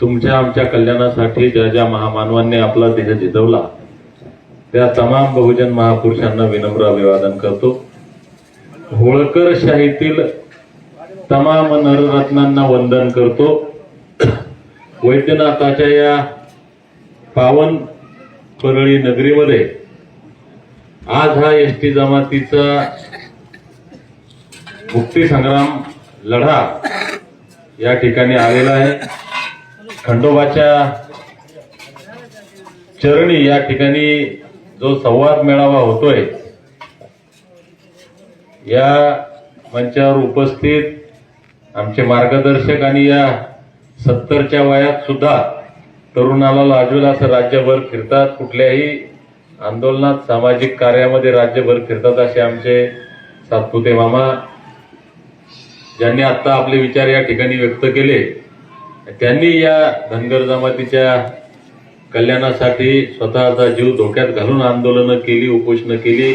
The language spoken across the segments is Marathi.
तुमच्या आमच्या कल्याणासाठी ज्या ज्या महामानवांनी आपला देह झिजवला त्या तमाम बहुजन महापुरुषांना विनम्र अभिवादन करतो. होळकर शाहीतील तमाम नररत्नांना वंदन करतो. वैद्यनाथाच्या या पावन परळी नगरीमध्ये आज हा एस टी जमातीचा मुक्ती संग्राम लढा या ठिकाणी आलेला आहे. खंडोबाच्या चरणी या ठिकाणी जो संवाद मेळावा होतोय या मंचावर उपस्थित आमचे मार्गदर्शक आणि या सत्तरच्या वयात सुद्धा तरुणाला लाजवेल असं राज्यभर फिरतात. कुठल्याही आंदोलनात सामाजिक कार्यामध्ये राज्यभर फिरतात असे आमचे सातपुते मामा ज्यांनी आता आपले विचार या ठिकाणी व्यक्त केले. त्यांनी या धनगर जमातीच्या कल्याणासाठी स्वतःचा जीव धोक्यात घालून आंदोलनं केली उपोषणं केली.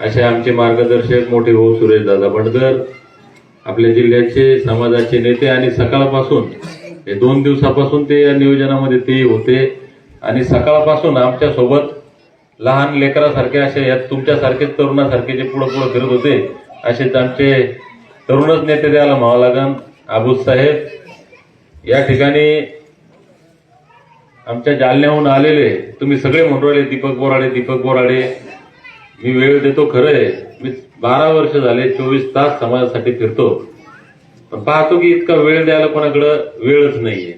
असे आमचे मार्गदर्शक मोठे भाऊ सुरेश दादा भटकर आपल्या जिल्ह्याचे समाजाचे नेते आणि सकाळपासून हे दोन दिवसापासून ते या नियोजनामध्ये ते होते. आणि सकाळपासून आमच्यासोबत लहान लेकरासारखे असे यात तुमच्यासारखे तरुणासारखे जे पुढं पुढं फिरत होते असेच आमचे तरुणच नेते द्यायला म्हणावं लागन. आबूज साहेब या ठिकाणी आमच्या जालन्याहून आलेले तुम्ही सगळे म्हणून राहिले दीपक बोराडे दीपक बोराडे मी वेळ देतो खरं आहे. मी बारा वर्ष झाले चोवीस तास समाजासाठी फिरतो. पण पाहतो की इतका वेळ द्यायला कोणाकडं वेळच नाहीये.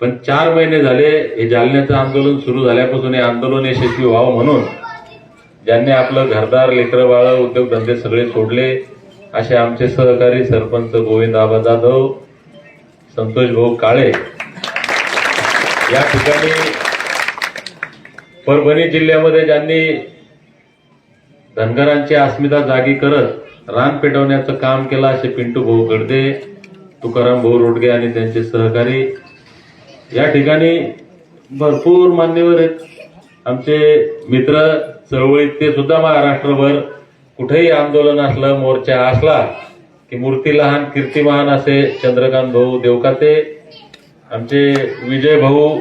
पण चार महिने झाले हे जालन्याचं आंदोलन सुरू झाल्यापासून हे आंदोलन यशस्वी व्हावं म्हणून ज्यांनी आपलं घरदार लेकरं बाळ उद्योगधंदे सगळे सोडले असे आमचे सहकारी सरपंच गोविंद आबा जाधव संतोष भाऊ काळे या ठिकाणी परभणी जिल्ह्यामध्ये ज्यांनी धनगरांची अस्मिता जागी करत रान पेटवण्याचं काम केलं असे पिंटू भाऊ गडदे तुकाराम भाऊ रोडगे आणि त्यांचे सहकारी. या ठिकाणी भरपूर मान्यवर आहेत. आमचे मित्र चळवळीत ते सुद्धा महाराष्ट्रभर कुठेही आंदोलन असलं मोर्चा असला की मूर्ती लहान कीर्ती महान असे चंद्रकांत भाऊ देवकाते आमचे विजय भाऊ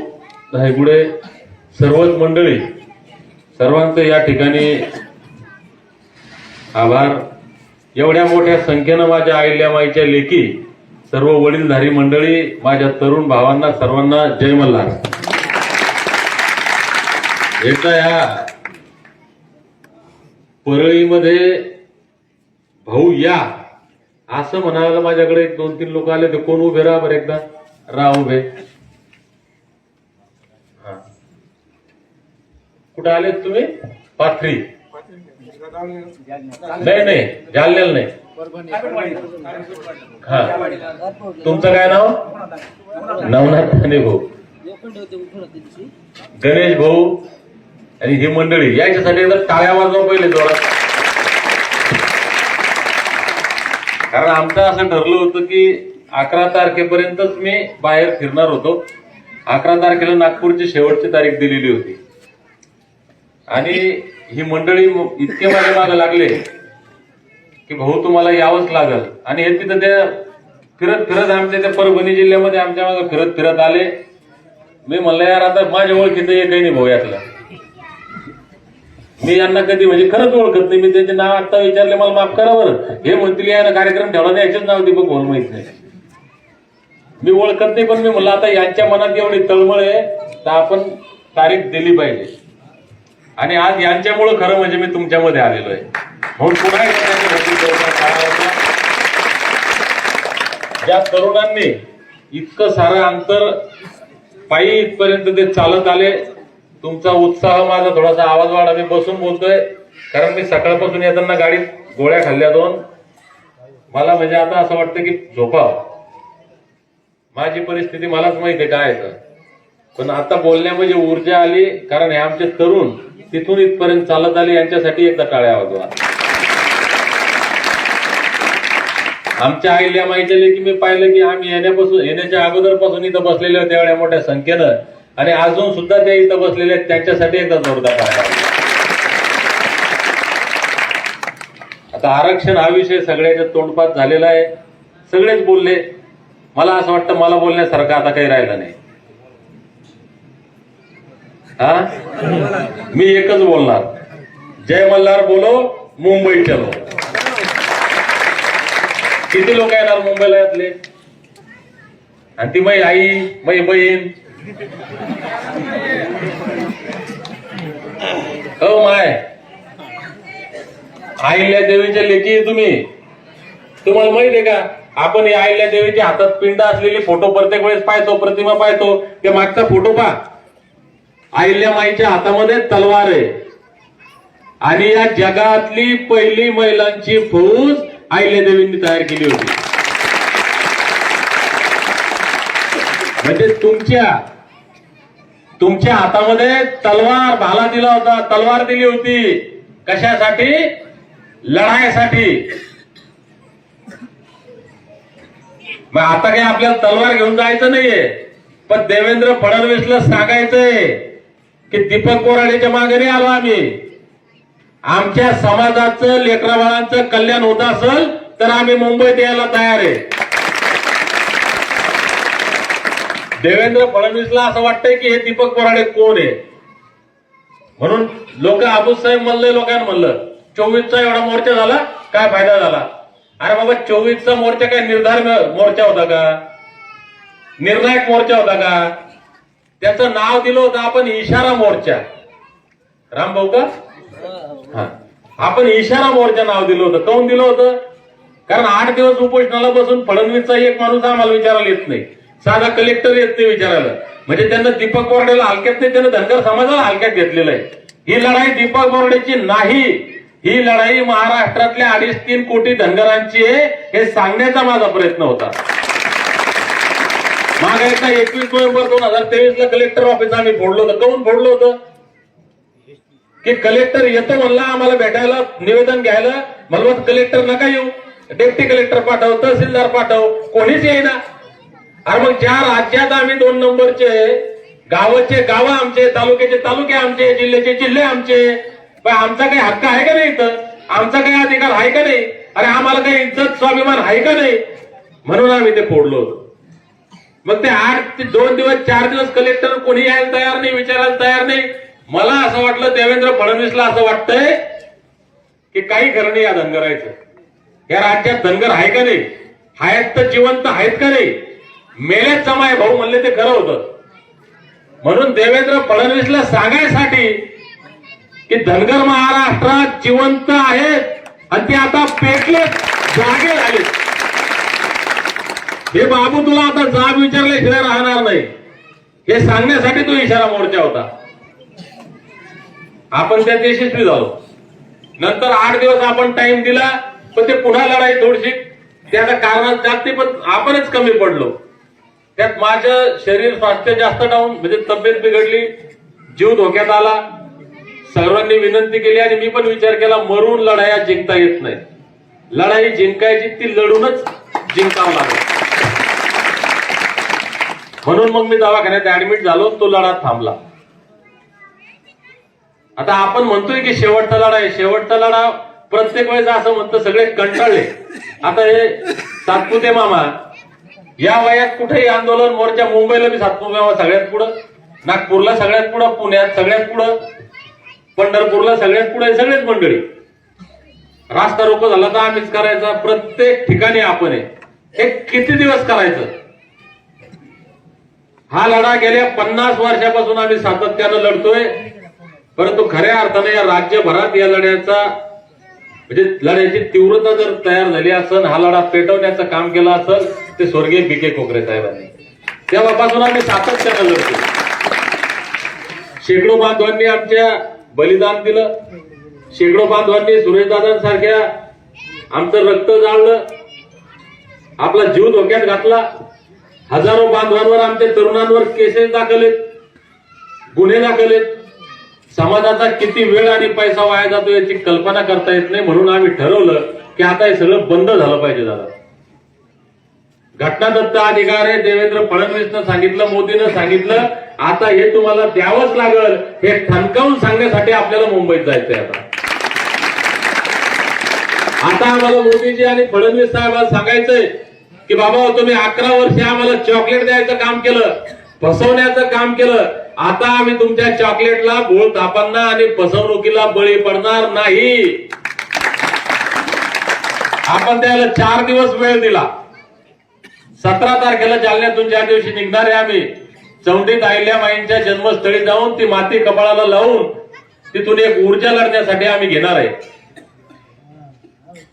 धायगुडे सर्वच मंडळी सर्वांचं या ठिकाणी आभार. एवढ्या मोठ्या संख्येनं माझ्या अहिल्यामाईच्या लेखी सर्व वडीलधारी मंडळी माझ्या तरुण भावांना सर्वांना जय मल्हार. एकदा या परळीमध्ये भाऊ या. असं म्हणायला माझ्याकडे एक दोन तीन लोक आले ते कोण उभे राहा बरं एकदा? राह उभे. हा. कुठं आले तुम्ही? पाथरी. नाही नाही. जालन्याला नाही. हा. तुमचं काय नाव? नवनाथ ठाणे भाऊ. गणेश भाऊ आणि ही मंडळी. यायच्यासाठी एकदा टाळ्या वाजवा पहिले जोरात. कारण आमचं असं ठरलं होतं की अकरा तारखेपर्यंतच मी बाहेर फिरणार होतो. अकरा तारखेला नागपूरची शेवटची तारीख दिलेली होती. आणि ही मंडळी इतके माझ्या मागे लागले की भाऊ तुम्हाला यावंच लागल. आणि हे तिथं त्या फिरत फिरत आमच्या त्या परभणी जिल्ह्यामध्ये आमच्या मागे फिरत फिरत आले. मी म्हणलं यार आता माझ्या ओळखीचं एकही नाही भाऊ यातलं. मी यांना कधी म्हणजे खरंच ओळखत नाही. मी त्यांचे नाव आता विचारले मला माफ करा बरं. हे म्हणतील यानं कार्यक्रम ठेवला नाही याचेच नाव दीपक म्हणून माहीत नाही. मी ओळखत नाही पण मी म्हणलं आता यांच्या मनात एवढी तळमळ आहे तर आपण तारीख दिली पाहिजे. आणि आज यांच्यामुळं खरं म्हणजे मी तुमच्यामध्ये आलेलो आहे. म्हणून पुन्हा ज्या तरुणांनी इतकं सारं अंतर पायी इथपर्यंत ते चालत आले तुमचा उत्साह माझा थोडासा आवाज वाढा. मी बसून बोलतोय. कारण मी सकाळपासून येताना गाडीत गोळ्या खाल्ल्या दोन. मला म्हणजे आता असं वाटतं की झोपाव माझी परिस्थिती मलाच माहिती आहे काय तर. पण आता बोलण्यामध्ये ऊर्जा आली. कारण हे आमचे तरुण तिथून इथपर्यंत चालत आले. यांच्यासाठी एकदा टाळ्या वाजवा. आमच्या आईल्या माहिती की मी पाहिलं की आम्ही येण्यापासून येण्याच्या अगोदरपासून इथं बसलेले होते एवढ्या मोठ्या संख्येनं. आणि अजून सुद्धा ते इथं बसलेले आहेत त्यांच्यासाठी एकदा जोरदार आता आरक्षण हा विषय सगळ्याच्या तोंडपात झालेला आहे. सगळेच बोलले. मला असं वाटतं मला बोलण्यासारखं आता काही राहिलं नाही. हा? मी एकच बोलणार. जय मल्हार बोलो मुंबई चलो. किती लोक येणार मुंबईला यातले? आणि ती मै आई मै बहीण हो माय. आईल्या देवीच्या लेखी आहे तुम्ही. तुम्हाला माहीत आहे का? आपण या आईल्या देवीच्या हातात पिंड असलेली फोटो प्रत्येक वेळेस पाहतो प्रतिमा पाहतो. ते मागचा फोटो पहा. आईल्या माईच्या हातामध्ये तलवार आहे. आणि या जगातली पहिली महिलांची फौज आईल्या देवींनी तयार केली होती. म्हणजे तुमच्या तुमच्या हातामध्ये तलवार भाला दिला होता. तलवार दिली होती. कशासाठी? लढाईसाठी मग आता काही आपल्याला तलवार घेऊन जायचं नाहीये. पण देवेंद्र फडणवीसला सांगायचंय की दीपक कोराडेच्या मागे नाही आलो आम्ही. आमच्या समाजाचं लेकराबाळांचं कल्याण होत असेल तर आम्ही मुंबईत यायला तयार आहे. देवेंद्र फडणवीसला असं वाटतंय की हे दीपक बोराडे कोण आहे? म्हणून लोक आबूसाहेब म्हणले लोकांना म्हणलं चोवीसचा एवढा मोर्चा झाला काय फायदा झाला? अरे बाबा चोवीसचा मोर्चा काय निर्धार मोर्चा होता का? निर्णायक मोर्चा होता का? त्याचं नाव दिलं होतं आपण इशारा मोर्चा. राम भाऊ का? हा. आपण इशारा मोर्चा नाव दिलं होतं. काऊन दिलं होतं? कारण आठ दिवस उपोषणाला बसून फडणवीसचा एक माणूस आम्हाला विचारायला येत नाही. साधा कलेक्टर येत नाही विचारायला. म्हणजे त्यांना दीपक बोर्डेला हलक्यात नाही त्यांना धनगर समाजाला हलक्यात घेतलेलं आहे. ही लढाई दीपक बोर्डेची नाही. ही लढाई महाराष्ट्रातल्या अडीच तीन कोटी धनगरांची आहे. हे सांगण्याचा माझा प्रयत्न होता. मागे एकदा एकवीस नोव्हेंबर दोन हजार तेवीस ला कलेक्टर ऑफिस आम्ही फोडलो होतं. काऊन फोडलं होतं? की कलेक्टर येतो म्हणला आम्हाला भेटायला निवेदन घ्यायला. म्हणलं कलेक्टर नका येऊ. डेप्टी कलेक्टर पाठव तहसीलदार पाठव. कोणीच येईना. अरे मग ज्या राज्यात आम्ही दोन नंबरचे गावाचे गाव आमचे तालुक्याचे तालुके आमचे जिल्ह्याचे जिल्हे आमचे आमचा काही हक्क आहे का नाही इथं? आमचा काही अधिकार आहे का नाही? अरे आम्हाला काही इज्जत स्वाभिमान आहे का नाही? म्हणून आम्ही ते फोडलो मग ते आठ ते दोन दिवस चार दिवस कलेक्टर कोणी यायला तयार नाही विचारायला तयार नाही? मला असं वाटलं देवेंद्र फडणवीसला असं वाटतंय की काही खरं नाही या धनगरायचं या राज्यात धनगर आहे का नाही? आहेत तर जिवंत आहेत का नाही? मेलेच समाय भाऊ म्हणले ते खरं होतं. म्हणून देवेंद्र फडणवीसला सांगायसाठी की धनगर महाराष्ट्रात जिवंत आहेत आणि ते आता पेटले जागे झाले. हे बाबू तुला आता जाब विचारल्याशिवाय राहणार नाही. हे सांगण्यासाठी तो इशारा मोर्चा होता. आपण त्यात यशस्वी झालो. नंतर आठ दिवस आपण टाइम दिला पण ते पुन्हा लढाई थोडीशी त्याचं कारणात जास्त पण आपणच कमी पडलो. त्यात माझं शरीर स्वास्थ्य जास्त डाऊन म्हणजे तब्येत बिघडली जीव धोक्यात आला. सर्वांनी विनंती केली आणि मी पण विचार केला मरून लढाया जिंकता येत नाही. लढाई जिंकायची ती लढूनच जिंकावं लागेल. म्हणून मग मी दवाखान्यात ऍडमिट झालो तो लढा थांबला. आता आपण म्हणतोय की शेवटचा लढा आहे. शेवटचा लढा प्रत्येक वेळेस असं म्हणतं सगळे कंटाळले. आता हे सातपुते मामा या वयात कुठेही आंदोलन मोर्चा मुंबईला मी सातपुते सगळ्यात पुढं नागपूरला सगळ्यात पुढं पुण्यात सगळ्यात पुढं पंढरपूरला सगळ्यात पुढे सगळेच मंडळी. रास्ता रोको झाला तर आम्हीच करायचा. प्रत्येक ठिकाणी आपण आहे. हे किती दिवस करायचं? हा लढा गेल्या पन्नास वर्षापासून आम्ही सातत्यानं लढतोय. परंतु खऱ्या अर्थाने या राज्यभरात या लढ्याचा म्हणजे लढ्याची तीव्रता जर तयार झाली असेल हा लढा पेटवण्याचं काम केलं असेल ते स्वर्गीय बी के कोकरे साहेबांनी. तेव्हापासून आम्ही सातत्यानं लढतो. शेकडो बांधवांनी आमच्या बलिदान दिलं. शेकडो बांधवांनी सुरेशदादांसारख्या आमचं रक्त जाळलं. आपला जीव धोक्यात घातला. हजारो बांधवांवर आमच्या तरुणांवर केसेस दाखलेत गुन्हे दाखलेत समाजाचा किती वेळ आणि पैसा वाया जातो याची कल्पना करता येत नाही म्हणून आम्ही ठरवलं की आता हे सगळं बंद झालं पाहिजे दादा. घटनादत्त अधिकार आहे देवेंद्र फडणवीसनं सांगितलं मोदीनं सांगितलं आता हे तुम्हाला द्यावंच लागल हे ठणकावून सांगण्यासाठी आपल्याला मुंबईत जायचंय आता. आता आम्हाला मोदीजी आणि फडणवीस साहेबांना सांगायचंय की बाबा तुम्ही अकरा वर्ष आम्हाला चॉकलेट द्यायचं काम केलं फसवण्याचं काम केलं आता आम्ही तुमच्या चॉकलेटला भूळ तापांना आणि फसवणुकीला बळी पडणार नाही. आपण त्याला चार दिवस वेळ दिला. सतरा तारखेला जालन्यातून ज्या दिवशी निघणार आहे आम्ही चौंडीत अहिल्यामाईंच्या जन्मस्थळी जाऊन ती माती कपाळाला लावून तिथून एक ऊर्जा लढण्यासाठी आम्ही घेणार आहे.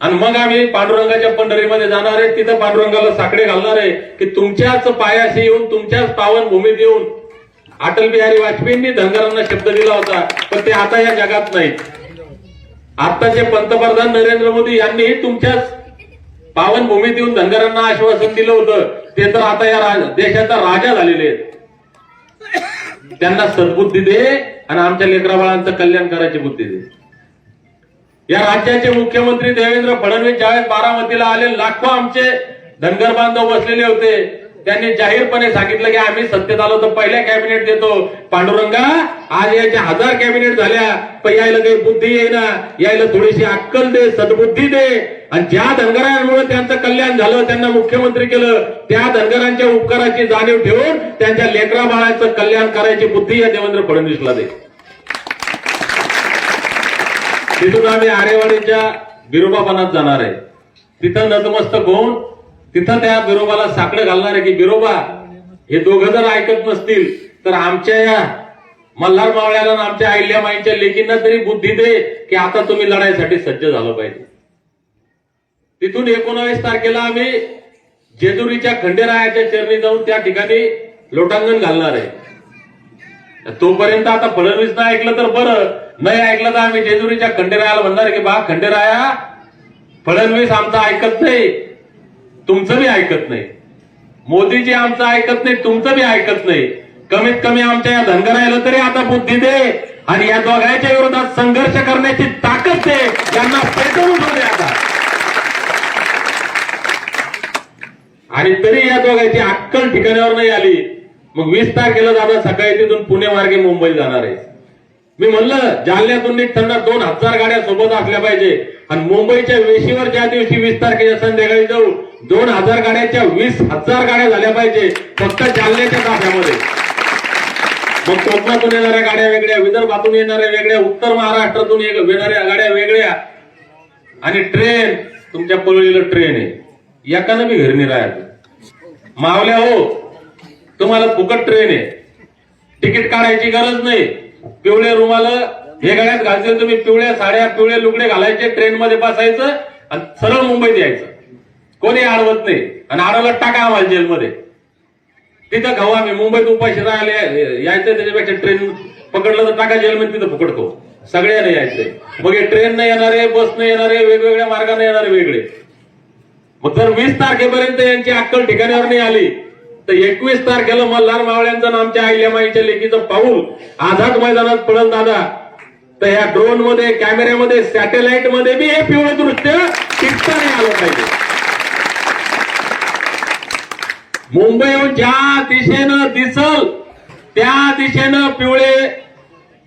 आणि मग आम्ही पांडुरंगाच्या पंढरीमध्ये जाणार आहे. तिथं पांडुरंगाला साकडे घालणार आहे की तुमच्याच पायाशी येऊन तुमच्याच पावन भूमीत येऊन अटल बिहारी वाजपेयींनी धनगरांना शब्द दिला होता पण ते आता या जगात नाहीत. आताचे पंतप्रधान नरेंद्र मोदी यांनी तुमच्याच पावन भूमीत येऊन धनगरांना आश्वासन दिलं होतं ते तर आता या देशाचा राजा झालेले आहेत. त्यांना सद्बुद्धी दे आणि आमच्या लेकरा बाळांचं कल्याण करायची बुद्धी दे. या राज्याचे मुख्यमंत्री देवेंद्र फडणवीस ज्यावेळेस बारामतीला आले लाखो आमचे धनगर बांधव बसलेले होते. त्यांनी जाहीरपणे सांगितलं की आम्ही सत्तेत आलो तर पहिल्या कॅबिनेट देतो. पांडुरंगा आज याच्या हजार कॅबिनेट झाल्या पण यायला काही बुद्धी येईना. यायला थोडीशी अक्कल दे सद्बुद्धी दे. आणि ज्या धनगरांमुळे त्यांचं कल्याण झालं त्यांना मुख्यमंत्री केलं त्या धनगरांच्या उपकाराची जाणीव ठेवून त्यांच्या लेकरा बाळाचं कल्याण करायची बुद्धी या देवेंद्र फडणवीसला दे. तिथून आम्ही आरेवाडीच्या बिरोबापणात जाणार आहे. तिथं नतमस्तक होऊन तिथं त्या बिरोबाला साकडं घालणार आहे की बिरोबा हे दोघं जर ऐकत नसतील तर आमच्या या मल्हार मावळ्याला आमच्या आमच्या अहिल्यामाईंच्या लेकींना तरी बुद्धी दे की आता तुम्ही लढाईसाठी सज्ज झालं पाहिजे. तिथून एकोणावीस तारखेला आम्ही जेजुरीच्या खंडेरायाच्या चरणी जाऊन त्या ठिकाणी लोटांगण घालणार आहे. तोपर्यंत आता फडणवीस नाही ऐकलं तर बरं. नाही ऐकलं तर आम्ही जेजुरीच्या खंडेरायाला म्हणणार की बा खंडेराया फडणवीस आमचा ऐकत नाही. तुमचं बी ऐकत नाही. मोदीजी आमचं ऐकत नाही तुमचं बी ऐकत नाही. कमीत कमी आमच्या या धनगरायला तरी आता बुद्धी दे आणि या दोघांच्या विरोधात संघर्ष करण्याची ताकद दे. यांना पेटवून दे आता. आणि तरी या दोघांची अक्कल ठिकाणावर नाही आली. मग वीस तारखेला दादा सकाळी तिथून पुणे मार्गे मुंबई जाणार आहे. मी म्हणलं जालन्यातून निघताना दोन हजार गाड्या सोबत असल्या पाहिजे. आणि मुंबईच्या वेशीवर ज्या दिवशी वीस तारखेच्या संध्याकाळी जाऊ दोन हजार गाड्याच्या वीस हजार गाड्या झाल्या पाहिजे. फक्त जालन्याच्या ताफ्यामध्ये. मग कोकणातून येणाऱ्या गाड्या वेगळ्या विदर्भातून येणाऱ्या वेगळ्या उत्तर महाराष्ट्रातून येणाऱ्या गाड्या वेगळ्या. आणि ट्रेन तुमच्या पळलेलं ट्रेन आहे. एकानं मी घरी राहत मावल्या हो तुम्हाला फुकट ट्रेन आहे. तिकीट काढायची गरज नाही. पिवळे रुमाल हे गाड्यात घालतील तुम्ही पिवळ्या साड्या पिवळे लुगडे घालायचे ट्रेन मध्ये बसायचं आणि सरळ मुंबईत यायचं. कोणी अडवत नाही. आणि अडवलं टाका आम्हाला जेलमध्ये. तिथं खाऊ आम्ही. मुंबईत उपाशी राहिले यायचं त्याच्यापेक्षा ट्रेन पकडलं तर टाका जेलमध्ये तिथं पकडतो सगळ्यांना यायचंय. मग हे ट्रेन नाही येणारे बस नाही येणारे वेगवेगळ्या मार्गाने येणारे वेगळे. मग जर वीस तारखेपर्यंत यांची अक्कल ठिकाणावर नाही आली तर एकवीस तारखेला मल्हार मावळ्यांचं आणि आमच्या माईच्या लेखीचं पाऊल आझाद मैदानात पडल दादा. तर ह्या ड्रोनमध्ये कॅमेऱ्यामध्ये सॅटेलाइटमध्ये बी हे पिवळं दृश्य टिकता नाही आलं पाहिजे. मुंबईहून ज्या दिशेनं दिसल त्या दिशेनं पिवळे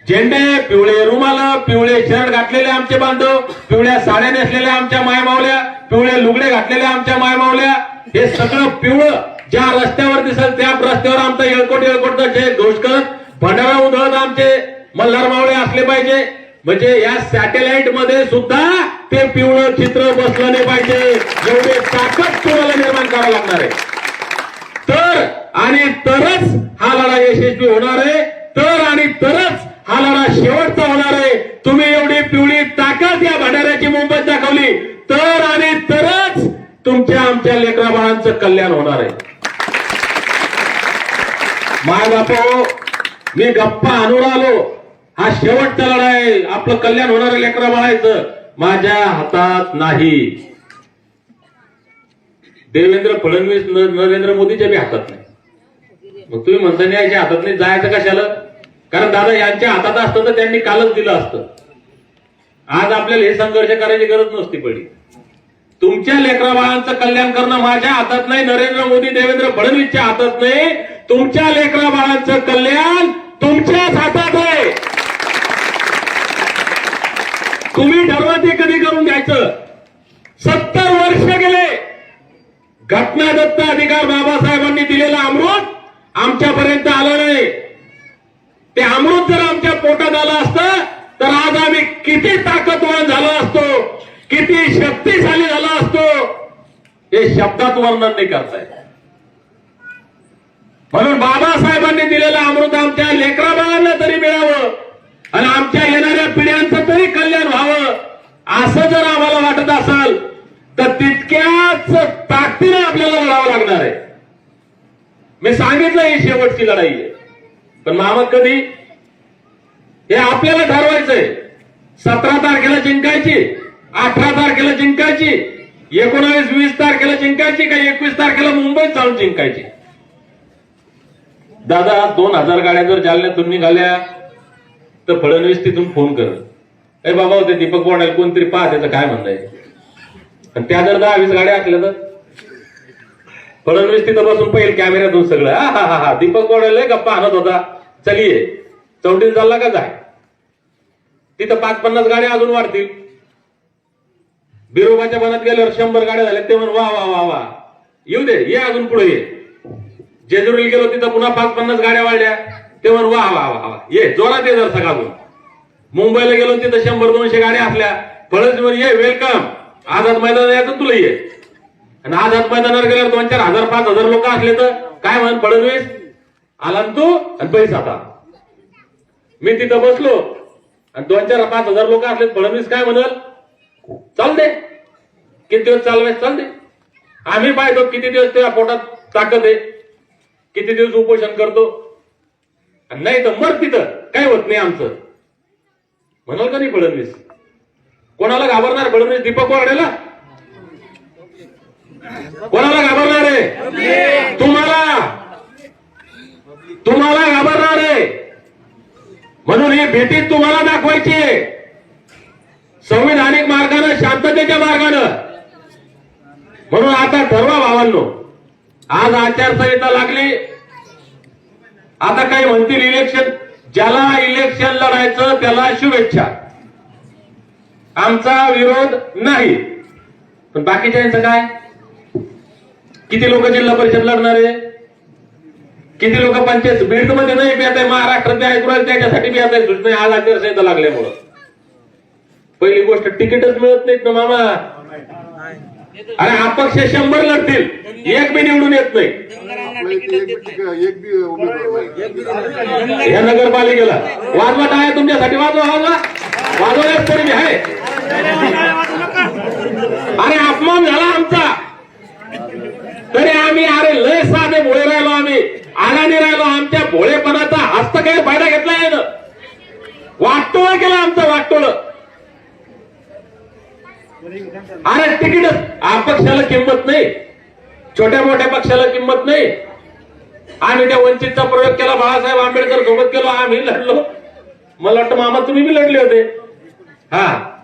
झेंडे पिवळे रुमाल पिवळे शर्ट घातलेले आमचे बांधव पिवळ्या साड्या नेसलेल्या आमच्या मायमावल्या पिवळे लुगडे घातलेल्या आमच्या मायमावल्या हे सगळं पिवळं ज्या रस्त्यावर दिसल त्या रस्त्यावर आमचं येळकोट येळकोट जे घोष करत भंडारा उधळत आमचे मल्हार मावळे असले पाहिजे. म्हणजे या सॅटेलाइटमध्ये सुद्धा ते पिवळं चित्र बसलं नाही पाहिजे. एवढे ताकद तुम्हाला निर्माण करावं लागणार आहे. तर आणि तरच हा लढा यशस्वी होणार आहे. तर आणि तरच हा लढा शेवटचा होणार आहे. तुम्ही एवढी पिवळी ताकद या भंडाऱ्याची मुंबईत दाखवली. तर आणि तरच तुमच्या आमच्या लेकरा बाळांचं कल्याण होणार आहे. माय मी गप्पा आणून आलो. हा शेवटचा लढा आहे. आपलं कल्याण होणार आहे लेकरा बाळायचं माझ्या हातात नाही. देवेंद्र फडणवीस नरेंद्र मोदीच्या बी हातात नाही. मग तुम्ही म्हणता नाही याच्या हातात नाही जायचं कशाला? कारण दादा यांच्या हातात असतं तर त्यांनी कालच दिलं असतं. आज आपल्याला हे संघर्ष करायची गरज नसती पडली. तुमच्या लेकरा बाळांचं कल्याण करणं माझ्या हातात नाही नरेंद्र मोदी देवेंद्र फडणवीसच्या हातात नाही. तुमच्या लेकरा बाळांचं कल्याण तुमच्याच हातात आहे. तुम्ही ठरवा ते कधी करून द्यायचं सत्तर वर्ष गेले. घटनादत्त अधिकार बाबासाहेबांनी दिलेला अमृत आमच्यापर्यंत आलं नाही. ते अमृत जर आमच्या पोटात आलं असतं तर आज आम्ही किती ताकदवान झालो असतो किती शक्तिशाली झालो असतो हे शब्दात वर्णन नाही करताय. म्हणून बाबासाहेबांनी दिलेलं अमृत आमच्या लेकराबाळांना तरी मिळावं आणि आमच्या येणाऱ्या पिढ्यांचं तरी कल्याण व्हावं असं जर आम्हाला वाटत असेल तर तितक्याच ताकदीने आपल्याला लढावं लागणार आहे. मी सांगितलं ही शेवटची लढाई आहे. पण मामा कधी? हे आपल्याला ठरवायचंय. सतरा तारखेला जिंकायची अठरा तारखेला जिंकायची एकोणावीस वीस तारखेला जिंकायची का एकवीस तारखेला मुंबईत जाऊन जिंकायची? दादा दोन हजार गाड्या जर जालन्यातून निघाल्या तर फडणवीस तिथून फोन कर. ए बाबा होते दीपक बोंडाल कोणतरी पहा त्याचं काय म्हणणं आहे? आणि त्या जर दहा वीस गाड्या असल्या तर? फडणवीस तिथं बसून पहिले कॅमेऱ्यातून सगळं. हा हा हा हा. दीपक गोडले गप्पा आणत होता. चलिये चौटीत चालला का जाय? तिथं पाच पन्नास गाड्या अजून वाढतील. बिरोबाच्या मनात गेल्यावर शंभर गाड्या झाल्या. ते म्हण वा वा वा वा. येऊ दे ये अजून पुढे ये. जेजुरीला गेलो तिथं पुन्हा पाच पन्नास गाड्या वाढल्या. ते म्हण वा वा वा वा. ये जोरात ये जर सगळा मुंबईला गेलो तिथं शंभर दोनशे गाड्या असल्या फडणवीस ये वेलकम आझाद मैदान यायचं तुला ये आणि आझाद मैदानावर गेल्यावर दोन चार हजार पाच हजार लोक असले तर काय म्हण फडणवीस आला तू? आणि पैसा आता. मी तिथं बसलो. आणि दोन चार पाच हजार लोक असले तर फडणवीस काय म्हणल? चाल दे. किती दिवस चालवायच चाल दे. आम्ही पाहतो किती दिवस तुझ्या पोटात ताकद आहे. किती दिवस उपोषण करतो. आणि नाही तर मर तिथं. काय होत नाही आमचं. म्हणाल का नाही फडणवीस कोणाला घाबरणार फडणवीस दीपक वाढेला कोणाला घाबरणार आहे? तुम्हाला? तुम्हाला घाबरणार आहे. म्हणून ही भीती तुम्हाला दाखवायची आहे. संविधानिक मार्गानं शांततेच्या मार्गानं. म्हणून आता ठरवा भावांनो. आज आचारसंहिता लागली. आता काही म्हणतील इलेक्शन ज्याला इलेक्शन लढायचं त्याला शुभेच्छा. आमचा विरोध नाही. पण बाकीच्या काय? किती लोक जिल्हा परिषद लढणार आहे? किती लोक पंचायत बीडमध्ये नाही बी आता महाराष्ट्रात ऐकू राहिले त्याच्यासाठी बी आता सूचना आज आचारसंहिता लागल्यामुळं. पहिली गोष्ट तिकीटच मिळत नाहीत ना मामा. अरे अपक्ष शंभर लढतील. एक बी निवडून येत नाही. या नगरपालिकेला. वाजवा आहे तुमच्यासाठी. वाजवा वाजवा. वाजवण्यास तरी मी आहे. अरे अपमान झाला आमचा. तरी आम्ही अरे लय साधे भोळे राहिलो आम्ही. आगाने राहिलो आमच्या भोळेपणाचा हस्त काही फायदा घेतला यानं? वाटोळ केलं आमचं वाटोळ. अरे तिकीट अपक्षाला किंमत नाही. छोट्या मोठ्या पक्षाला किंमत नाही. आम्ही त्या वंचितचा प्रयोग केला बाळासाहेब आंबेडकर सोबत केलो आम्ही लढलो. मला वाटतं मामा तुम्ही बी लढले होते. हा.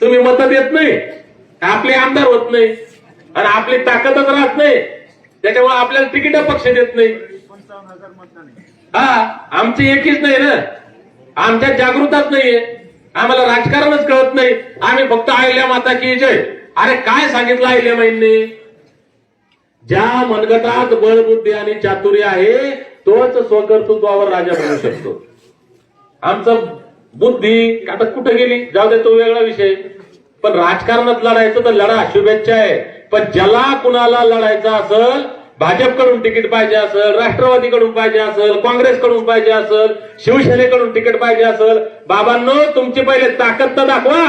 तुम्ही मत देत नाही. आपले आमदार होत नाही. आणि आपली ताकदच राहत नाही. त्याच्यामुळे आपल्याला तिकीट पक्ष देत नाही. हा आमची एकीच नाही ना. आमच्या जागृताच नाहीये. आम्हाला राजकारणच कळत नाही. आम्ही फक्त आयल्या माता की जय. अरे काय सांगितलं आयल्या माईंनी ज्या मनगटात बळबुद्धी आणि चातुर्य आहे तोच स्वकर्तृत्वावर राजा बनू शकतो. आमचं बुद्धी आता कुठे गेली? जाऊ दे तो वेगळा विषय. पण राजकारणात लढायचं तर लढा शुभेच्छा आहे. पण ज्याला कुणाला लढायचं असेल भाजपकडून तिकीट पाहिजे असेल राष्ट्रवादीकडून पाहिजे असेल काँग्रेसकडून पाहिजे असेल शिवसेनेकडून तिकीट पाहिजे असेल बाबांनो तुमची पहिले ताकद तर दाखवा.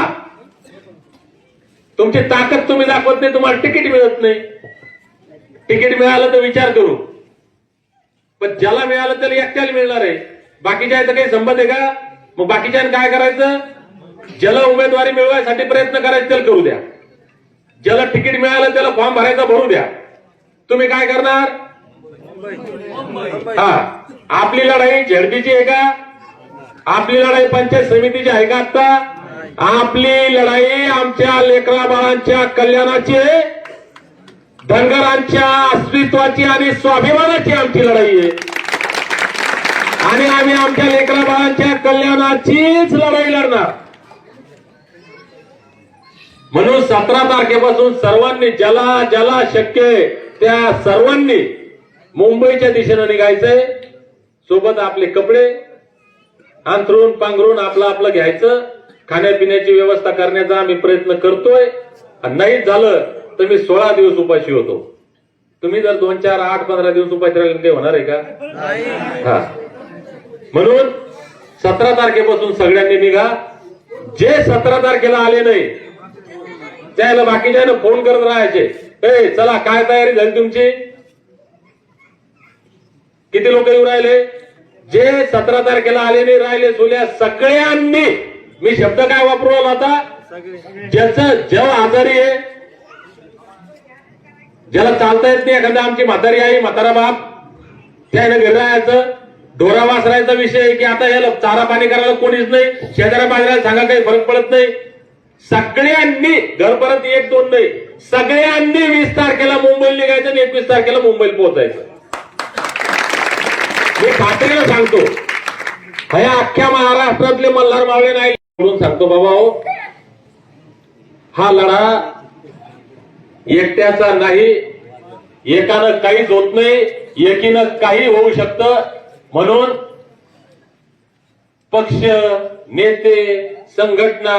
तुमची ताकद तुम्ही दाखवत नाही तुम्हाला तिकीट मिळत नाही. तिकीट मिळालं तर विचार करू. पण ज्याला मिळालं त्याला एकट्याला मिळणार आहे. बाकीच्या याचा काही संबंध आहे का? मग बाकीच्या काय करायचं? ज्याला उमेदवारी मिळवायसाठी प्रयत्न करायचे त्याला करू द्या. ज्याला तिकीट मिळालं त्याला फॉर्म भरायचा भरू द्या. तुम्ही काय करणार? हा. आपली लढाई झेडपीची आहे का? आपली लढाई पंचायत समितीची आहे का आता आपली लढाई आमच्या लेकरा बाळांच्या कल्याणाची आहे. धनगरांच्या अस्तित्वाची आणि स्वाभिमानाची आमची लढाई आहे. आणि आम्ही आमच्या लेकरा बाळांच्या कल्याणाचीच लढाई लढणार. म्हणून सतरा तारखेपासून सर्वांनी ज्याला ज्याला शक्य आहे त्या सर्वांनी मुंबईच्या दिशेनं निघायचंय. सोबत आपले कपडे अंथरून पांघरून आपलं आपलं घ्यायचं. खाण्यापिण्याची व्यवस्था करण्याचा आम्ही प्रयत्न करतोय. आणि नाहीच झालं तर मी सोळा दिवस उपाशी होतो. तुम्ही जर दोन चार आठ पंधरा दिवस उपाशी राहिले ते होणार आहे का? हा. म्हणून सतरा तारखेपासून सगळ्यांनी निघा. जे सतरा तारखेला आले नाही त्याला बाकीच्या फोन करत राहायचे. ए चला काय तयारी झाली तुमची? किती लोक येऊ राहिले? जे सतरा तारखेला आले नाही राहिले सोल्या सगळ्यांनी. मी शब्द काय वापरू आता? ज्याचं जेव्हा आजारी आहे ज्याला चालता येत नाही एखादा आमची म्हातारी आई म्हातारा बाप त्यानं घरी राहायचं. डोरा वासरायचा विषय आहे की आता याला चारा पाणी करायला कोणीच नाही शेजाऱ्या बाजाराला सांगा काही फरक पडत नाही. सगळ्यांनी घर परत एक दोन नाही सगळ्यांनी वीस तारखेला मुंबईला निघायचं आणि एकवीस तारखेला मुंबईला पोहोचायचं. मी खात्रीला सांगतो ह्या अख्ख्या महाराष्ट्रातले मल्हार मावळे नाही म्हणून सांगतो बाबा हो हा लढा एकट्याचा नाही एकानं काहीच होत नाही एकीनं काही होऊ शकतं म्हणून पक्ष नेते संघटना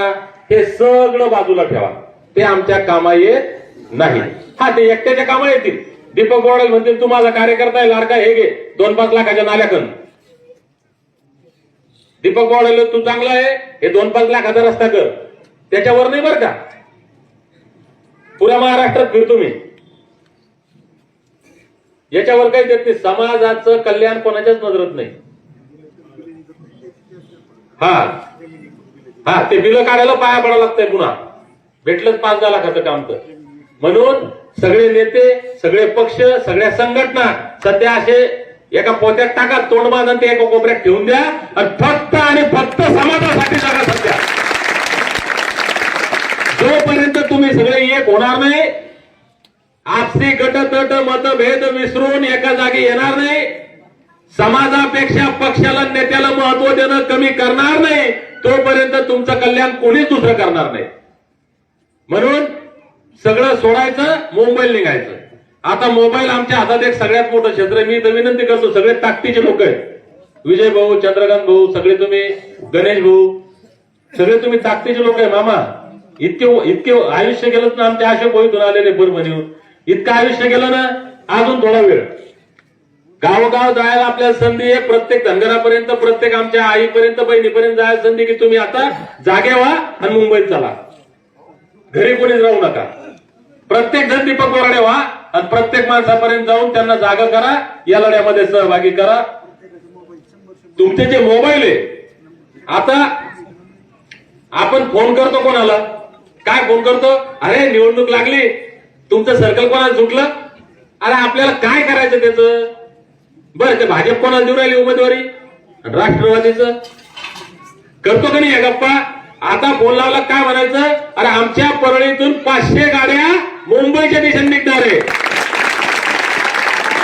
हे सगळं बाजूला ठेवा. ते आमच्या कामा येत नाही. हा ते एकट्याच्या कामा येतील. दीपक गोडल म्हणतील तू माझा कार्यकर्ता आहे लाडका हे घे. दोन पाच लाखाच्या नाल्याकन दीपक गोडल तू चांगला आहे. हे दोन पाच लाखाचा रस्ता कर. त्याच्यावर नाही बरं का? पुऱ्या महाराष्ट्रात फिरतो मी. याच्यावर काही देत नाही समाजाचं कल्याण कोणाच्याच नजरत नाही. हा. हा ते बिलं काढायला पाया पडावं लागतंय पुन्हा. भेटलंच पाच दहा लाखाचं काम तर. म्हणून सगळे नेते सगळे पक्ष सगळ्या संघटना सध्या असे एका पोत्यात टाका तोंड बांधून ते एका कोपऱ्यात ठेवून द्या आणि फक्त आणि फक्त समाजासाठी टाका सध्या. जोपर्यंत तुम्ही सगळे एक होणार नाही आपसी गटतट मतभेद विसरून एका जागी येणार नाही. समाजापेक्षा पक्षाला नेत्याला महत्त्व देणं कमी करणार नाही. तोपर्यंत तुमचं कल्याण कोणीच दुसरं करणार नाही. म्हणून सगळं सोडायचं मुंबईला निघायचं. आता मोबाईल आमच्या हातात एक सगळ्यात मोठं क्षेत्र मी तर विनंती करतो सगळे ताकदीचे लोक आहेत. विजय भाऊ चंद्रकांत भाऊ सगळे तुम्ही गणेश भाऊ सगळे तुम्ही ताकदीचे लोक आहे मामा. इतके इतके आयुष्य गेलं ना आमच्या अशोक भाऊ आलेले परभणीहून इतकं आयुष्य गेलं ना अजून थोडा वेळ. गावोगाव जायला आपल्याला संधी आहे प्रत्येक धनगरापर्यंत प्रत्येक आमच्या आईपर्यंत बहिणीपर्यंत जायला संधी की तुम्ही आता जागे व्हा आणि मुंबईत चला. घरी कोणीच राहू नका. प्रत्येक जण दीपक बोराडे व्हा आणि प्रत्येक माणसापर्यंत जाऊन त्यांना जागा करा या लढ्यामध्ये सहभागी करा. तुमचे जे मोबाईल आहे आता आपण फोन करतो कोणाला? काय फोन करतो? अरे निवडणूक लागली. तुमचं सर्कल कोणाला सुटलं अरे आपल्याला काय करायचं त्याचं? बरं ते भाजप कोणाला देऊ राहिली उमेदवारी? राष्ट्रवादीचं. करतो का नाही गप्पा? आता फोन लावला काय म्हणायचं? अरे आमच्या परळीतून पाचशे गाड्या मुंबईच्या दिशेने निघणार आहे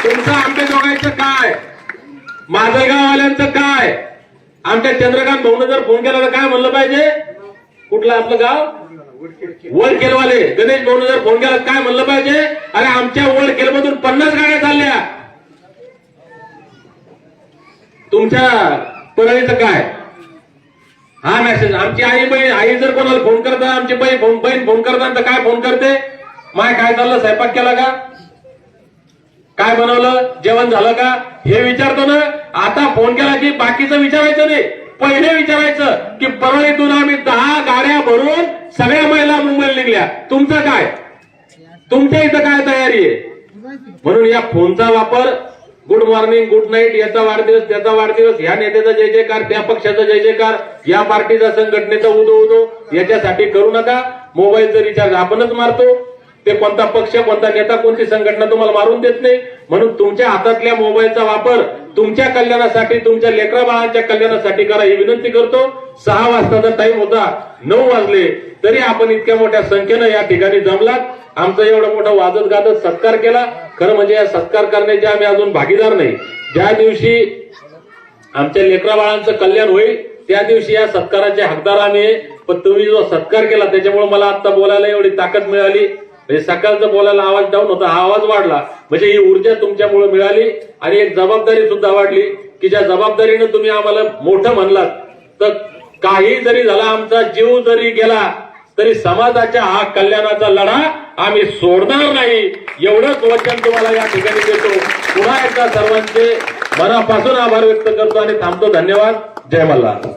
तुमचं आमच्या दोघांचं काय? माजलगाववाल्यांचं काय? आमच्या चंद्रकांत भाऊन जर फोन केला तर काय म्हणलं पाहिजे? कुठलं आपलं गाव? वडखेलवाले गणेश भाऊ जर फोन केला काय म्हणलं पाहिजे? अरे आमच्या वडखेल मधून पन्नास गाड्या चालल्या. तुमच्या परळीचं काय? हा मेसेज आमची आई बहीण आई जर कोणाला फोन करता आमची बहीण फोन बहीण फोन करता तर काय फोन करते? माय काय चाललं? स्वयंपाक केला का? काय बनवलं? जेवण झालं का? हे विचारतो ना. आता फोन केला की बाकीचं विचारायचं नाही. पहिले विचारायचं की परळीतून आम्ही दहा गाड्या भरून सगळ्या महिला मुंबईला निघल्या. तुमचं काय? तुमच्या इथं काय तयारी आहे? म्हणून या फोनचा वापर गुड मॉर्निंग गुड नाईट याचा वाढदिवस त्याचा वाढदिवस या नेत्याचा जय जयकार त्या पक्षाचा जय जयकार या पार्टीचा संघटनेचा उदो उदो याच्यासाठी करू नका. मोबाईलचं रिचार्ज आपणच मारतो. ते कोणता पक्ष कोणता नेता कोणती संघटना तुम्हाला मारून देत नाही. म्हणून तुमच्या हातातल्या मोबाईलचा वापर तुमच्या कल्याणासाठी तुमच्या लेकरा बाळांच्या कल्याणासाठी करा ही विनंती करतो. सहा वाजताचा टाइम होता नऊ वाजले तरी आपण इतक्या मोठ्या संख्येनं या ठिकाणी जमलात. आमचा एवढा मोठा वाजत गाजत सत्कार केला. खरं म्हणजे या सत्कार करण्याचे आम्ही अजून भागीदार नाही. ज्या दिवशी आमच्या लेकरा बाळांचं कल्याण होईल त्या दिवशी या सत्काराचे हकदार आम्ही पण तुम्ही जो सत्कार केला त्याच्यामुळे मला आता बोलायला एवढी ताकद मिळाली. म्हणजे सकाळचं बोलायला आवाज डाऊन होता हा आवाज वाढला. म्हणजे ही ऊर्जा तुमच्यामुळे मिळाली आणि एक जबाबदारी सुद्धा वाढली की ज्या जबाबदारीनं तुम्ही आम्हाला मोठं म्हणलात. तर काही जरी झाला आमचा जीव जरी गेला तरी समाजाच्या हा कल्याणाचा लढा आम्ही सोडणार नाही. एवढंच वचन तुम्हाला या ठिकाणी देतो. पुन्हा एकदा सर्वांचे मनापासून आभार व्यक्त करतो आणि थांबतो. धन्यवाद. जय मल्हार.